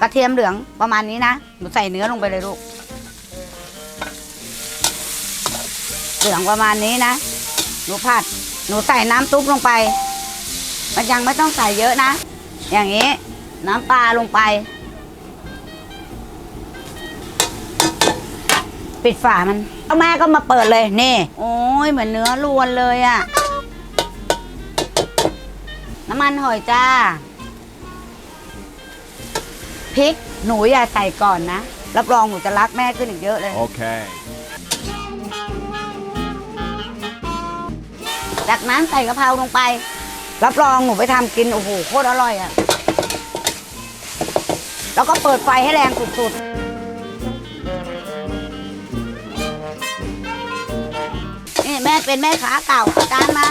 กระเทียมเหลืองประมาณนี้นะ หนูใส่เนื้อลงไปเลยลูก เหลืองประมาณนี้นะ หนูผัด หนูใส่น้ำซุปลงไป มันยังไม่ต้องใส่เยอะนะ อย่างนี้ น้ำปลาลงไป ปิดฝามันเอาแม่ก็มาเปิดเลย นี่ โอ้ยเหมือนเนื้อลวนเลยอะน้ำมันหอยจ้า พริกหนูอย่าใส่ก่อนนะ รับรองหนูจะรักแม่ขึ้นอีกเยอะเลย Okay. จากนั้นใส่กะเพราลงไป รับรองหนูไปทำกิน โอ้โห โคตรอร่อยอะ่ะ แล้วก็เปิดไฟให้แรงสุดๆ นี่แม่เป็นแม่ค้าเก่าเอาจานมา